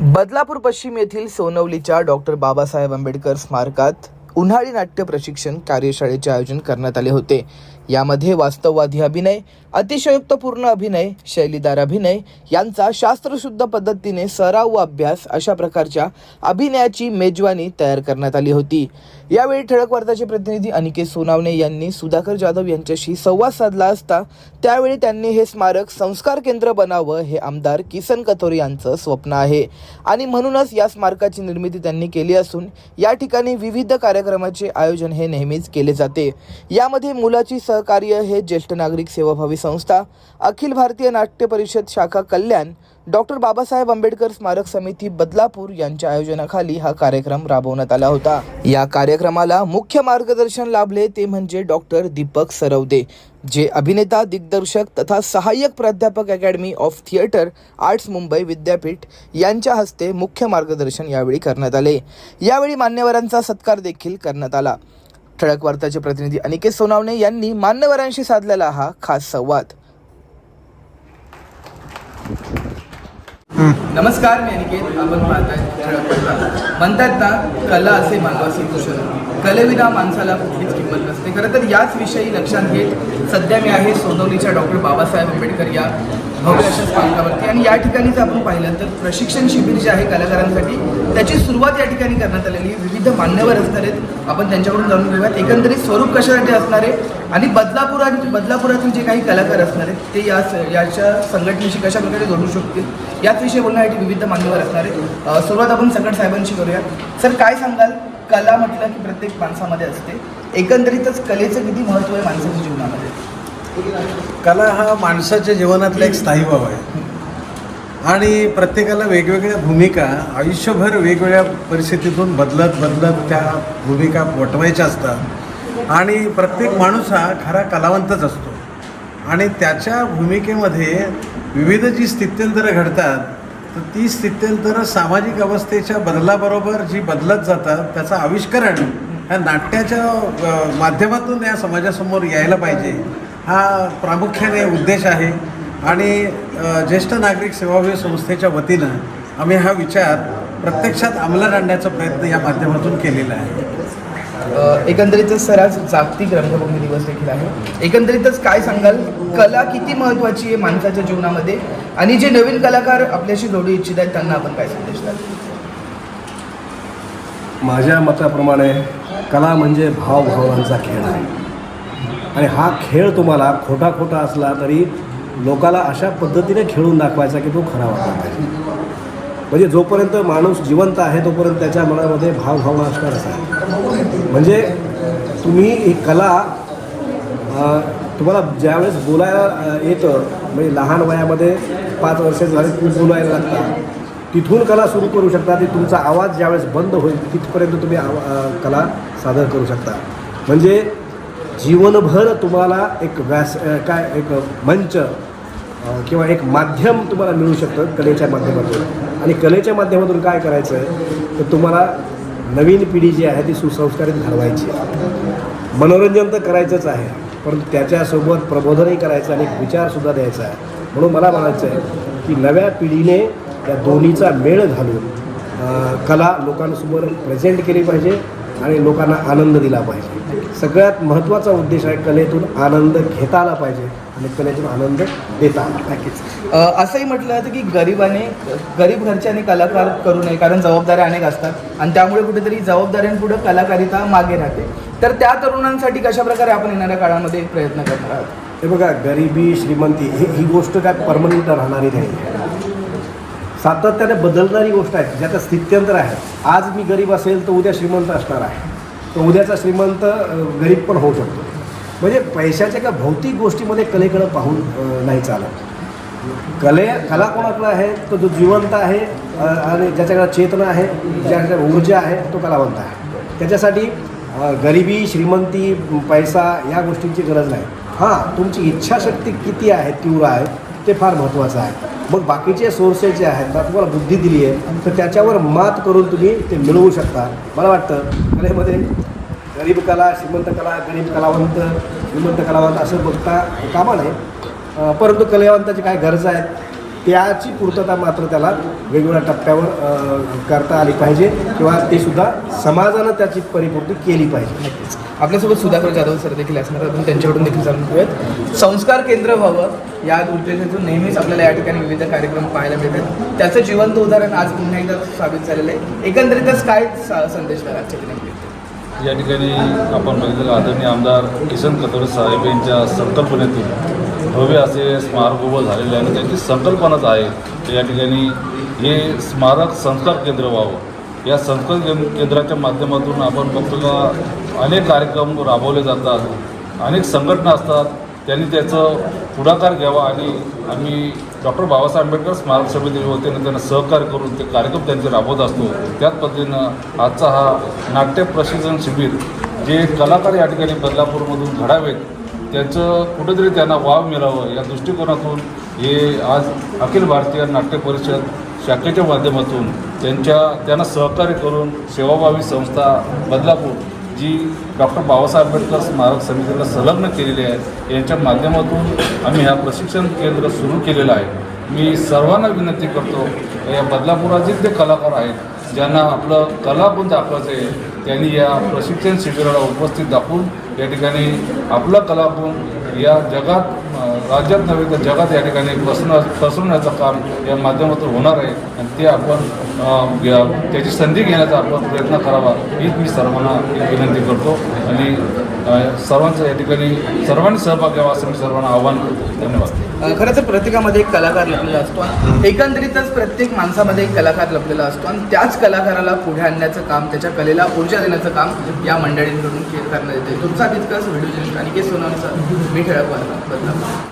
बदलापूर पश्चिम येथील सोनवलीच्या डॉक्टर बाबासाहेब आंबेडकर स्मारकात उन्हाळी नाट्य प्रशिक्षण कार्यशाळेचे आयोजन करण्यात आले होते. यामध्ये वास्तववादी अभिनय अतिशयोक्तपूर्ण अभिनय शैलीदार अभिनय यांचा शास्त्रशुद्ध पद्धतीने सराव व अभ्यास अशा प्रकारच्या अभिनयाची मेजवानी तयार करण्यात आली होती. यावेळी ठळक वार्ताचे प्रतिनिधी अनिकेत सोनावणे यांनी सुधाकर जाधव यांच्याशी संवाद साधला असता त्यावेळी त्यांनी हे स्मारक संस्कार केंद्र बनावं हे आमदार किसन कथोरे यांचं स्वप्न आहे. आणि म्हणूनच या स्मारकाची निर्मिती त्यांनी केली असून या ठिकाणी विविध कार्यक्रमाचे आयोजन हे नेहमीच केले जाते. यामध्ये मुलाची सहकार्य हे ज्येष्ठ नागरिक सेवाभावी संस्था अखिल भारतीय नाट्य परिषद शाखा कल्याण डॉक्टर बाबासाहेब आंबेडकर स्मारक समिती बदलापूर यांच्या आयोजनाखाली हा कार्यक्रम राबवण्यात आला होता. या कार्यक्रमाला मुख्य मार्गदर्शन लाभले ते म्हणजे डॉक्टर दीपक सरवदे जे अभिनेता दिग्दर्शक तथा सहाय्यक प्राध्यापक academy of theatre arts Mumbai विद्यापीठ यांच्या हस्ते मुख्य मार्गदर्शन यावेळी करण्यात आले. यावेळी मान्यवरांचा सत्कार देखील करण्यात आला. ठळक वार्ताचे प्रतिनिधी अनिकेत सोनावणे यांनी मान्यवरांशी साधलेला हा खास संवाद. नमस्कार मी अनिकेत. आपण पाहताय म्हणतात ना कला असे मानवाचे भूषण कलेविना माणसाला कुठलीच किंमत नसते. खरं तर याच विषयी लक्षात घेत सध्या मी आहे सोनवलीच्या डॉक्टर बाबासाहेब आंबेडकर या भव्य अशा स्मारकावरती आणि या ठिकाणी जर आपण पाहिलं तर प्रशिक्षण शिबिर जे आहे कलाकारांसाठी त्याची सुरुवात या ठिकाणी करण्यात आलेली आहे. विविध मान्यवर असणार आहेत. आपण त्यांच्याकडून जाणून घेऊयात. एकंदरीत स्वरूप कशासाठी असणार आहे आणि बदलापुरात बदलापुरातील जे काही कलाकार असणार आहेत ते या याच्या संघटनेशी कशा प्रकारे जोडू शकतील याच विषयी बोलण्यासाठी विविध मान्यवर असणार आहेत. सुरुवात आपण सकट साहेबांशी करूया सर काय सांगाल? कला म्हटलं की प्रत्येक माणसामध्ये असते. एकंदरीतच कलेचं किती महत्त्व आहे माणसाच्या जीवनामध्ये? कला हा माणसाच्या जीवनातला एक स्थायी भाव आहे. आणि प्रत्येकाला वेगवेगळ्या भूमिका आयुष्यभर वेगवेगळ्या परिस्थितीतून बदलत बदलत त्या भूमिका वटवायच्या असतात. आणि प्रत्येक माणूस हा खरा कलावंतच असतो. आणि त्याच्या भूमिकेमध्ये विविध जी स्थित्यंतरं घडतात तर ती स्थित्यंतरं सामाजिक अवस्थेच्या बदलाबरोबर जी बदलत जातात त्याचं आविष्करण ह्या नाट्याच्या माध्यमातून या समाजासमोर यायला पाहिजे. हा प्रामुख्याने उद्देश आहे. आणि ज्येष्ठ नागरिक सेवाभावी संस्थेच्या वतीनं आम्ही हा विचार प्रत्यक्षात अंमलात आणण्याचा प्रयत्न या माध्यमातून केलेला आहे. एकंदरीतच सर आज जागतिक रंगभूमी दिवस देखील आहे. एकंदरीतच काय सांगाल? कला किती महत्त्वाची आहे माणसाच्या जीवनामध्ये? आणि जे नवीन कलाकार आपल्याशी जोडू इच्छित आहेत त्यांना आपण काय संदेश द्याल? माझ्या मताप्रमाणे कला म्हणजे भावभावनांचा खेळ आहे. आणि हा खेळ तुम्हाला खोटा खोटा असला तरी लोकाला अशा पद्धतीने खेळून दाखवायचा की तो खरा वाटला पाहिजे. म्हणजे जोपर्यंत माणूस जिवंत आहे तोपर्यंत त्याच्या मनामध्ये भावभावना असणारच आहे. म्हणजे तुम्ही ही कला तुम्हाला ज्यावेळेस बोलायला येतं म्हणजे लहान वयामध्ये पाच वर्ष झाले तुम्ही बोलायला लागता तिथून कला सुरू करू शकता ती तुमचा आवाज ज्यावेळेस बंद होईल तिथपर्यंत तुम्ही आवा कला सादर करू शकता. म्हणजे जीवनभर तुम्हाला एक व्यास काय एक मंच किंवा एक माध्यम तुम्हाला मिळू शकतं कलेच्या माध्यमातून. आणि कलेच्या माध्यमातून काय करायचं आहे तर तुम्हाला नवीन पिढी जी आहे ती सुसंस्कारित घडवायची मनोरंजन तर करायचंच आहे परंतु त्याच्यासोबत प्रबोधनही करायचं आणि विचारसुद्धा द्यायचा आहे. म्हणून मला म्हणायचं आहे की नव्या पिढीने या दोन्हीचा मेळ घालून कला लोकांसमोर प्रेझेंट केली पाहिजे. आणि लोकांना आनंद दिला पाहिजे. सगळ्यात महत्त्वाचा उद्देश आहे कलेतून आनंद घेता आला पाहिजे आणि कलेतून आनंद देता आला अ, असंही म्हटलं जातं की गरिबाने गरीब घरच्याने कलाकार करू नये कारण जबाबदाऱ्या अनेक असतात. आणि त्यामुळे कुठेतरी जबाबदाऱ्यांपुढे कलाकारिता मागे राहते. तर त्या तरुणांसाठी कशा प्रकारे आपण येणाऱ्या काळामध्ये प्रयत्न करणार आहोत? हे बघा गरिबी श्रीमंती ही ही गोष्ट काय परमनंट राहणारी नाही. सातत्याने बदलणारी गोष्ट आहे ज्याचं स्थित्यंतर आहे. आज मी गरीब असेल तर उद्या श्रीमंत असणार आहे. तर उद्याचा श्रीमंत गरीब पण होऊ शकतो. म्हणजे पैशाच्या का भौतिक गोष्टीमध्ये कलेकडं पाहून नाही चालत. कले कला कोणाकडं आहे? तो जो जिवंत आहे आणि ज्याच्याकडे चेतना आहे ज्याच्या ऊर्जा आहे तो कलावंत आहे. त्याच्यासाठी गरिबी श्रीमंती पैसा या गोष्टींची गरज नाही. हां तुमची इच्छाशक्ती किती आहे तीव्र आहे ते फार महत्त्वाचं आहे. मग बाकीचे सोर्सेस जे आहेत आता तुम्हाला बुद्धी दिली आहे तर त्याच्यावर मात करून तुम्ही ते मिळवू शकता. मला वाटतं कलेमध्ये गरीब कला श्रीमंत कला गरीब कलावंत श्रीमंत कलावंत असं बघता कामा नये. परंतु कलावंताची काय गरज आहेत त्याची पूर्तता मात्र त्याला वेगवेगळ्या टप्प्यावर करता आली पाहिजे किंवा ते सुद्धा समाजानं त्याची परिपूर्ती केली पाहिजे. आपल्यासोबत सुधाकर जाधव सर देखील असणार आपण त्यांच्याकडून देखील जाणून घेऊयात. संस्कार केंद्र व्हावं या उद्देशातून नेहमीच आपल्याला या ठिकाणी विविध कार्यक्रम पाहायला मिळतात. त्याचं जिवंत उदाहरण आज पुन्हा एकदा साबित झालेलं आहे. एकंदरीतच काय सा- संदेश? या ठिकाणी आपण बघितलं आदरणीय आमदार किसन कथोरे साहेब यांच्या संकल्पनेतून भव्य असे स्मारक उभं झालेले आहे आणि त्यांची संकल्पनाच आहे या ठिकाणी हे स्मारक संस्कार केंद्र व्हावं. या संस्कार केंद्र केंद्राच्या माध्यमातून आपण बघतो का अनेक कार्यक्रम राबवले जातात अनेक संघटना असतात त्यांनी त्याचं पुढाकार घ्यावा आणि आम्ही डॉक्टर बाबासाहेब आंबेडकर स्मारक समितीच्या वतीनं त्यांना सहकार्य करून ते कार्यक्रम त्यांचे राबवत असतो. त्याच पद्धतीनं आजचा हा नाट्य प्रशिक्षण शिबिर जे कलाकार या ठिकाणी बदलापूरमधून घडावेत त्याचं कुठेतरी त्यांना वाव मिळावं या दृष्टिकोनातून हे आज अखिल भारतीय नाट्य परिषद शाखेच्या माध्यमातून त्यांच्या त्यांना सहकार्य करून सेवाभावी संस्था बदलापूर जी डॉक्टर बाबासाहेब आंबेडकर स्मारक समितीला संलग्न केलेली आहे यांच्या माध्यमातून आम्ही हा प्रशिक्षण केंद्र सुरू केलेलं आहे. मी सर्वांना विनंती करतो या बदलापुरातील जे कलाकार आहेत ज्यांना आपलं कलागुण दाखवायचं आहे त्यांनी या प्रशिक्षण शिबिराला उपस्थित दाखवून या ठिकाणी आपलं कलागुण या जगात राज्यात नव्हे तर जगात या ठिकाणी पसरवण्या पसरवण्याचं काम या माध्यमातून होणार आहे. आणि ते आपण त्याची संधी घेण्याचा आपण प्रयत्न करावा हीच मी सर्वांना विनंती करतो. आणि सर्वांचं या ठिकाणी सर्वांनी सहभाग घ्यावा असं मी सर्वांना आवाहन करतो. धन्यवाद. खरं तर प्रत्येकामध्ये एक कलाकार लपलेला असतो आणि एकंदरीतच प्रत्येक माणसामध्ये एक कलाकार लपलेला असतो आणि त्याच कलाकाराला पुढे आणण्याचं काम त्याच्या कलेला ऊर्जा देण्याचं काम या मंडळींकडून करण्यात येते तुमचा तितकाच व्हिडिओ आणि के सोनामचा मी ठळक वार्ता बदलापूर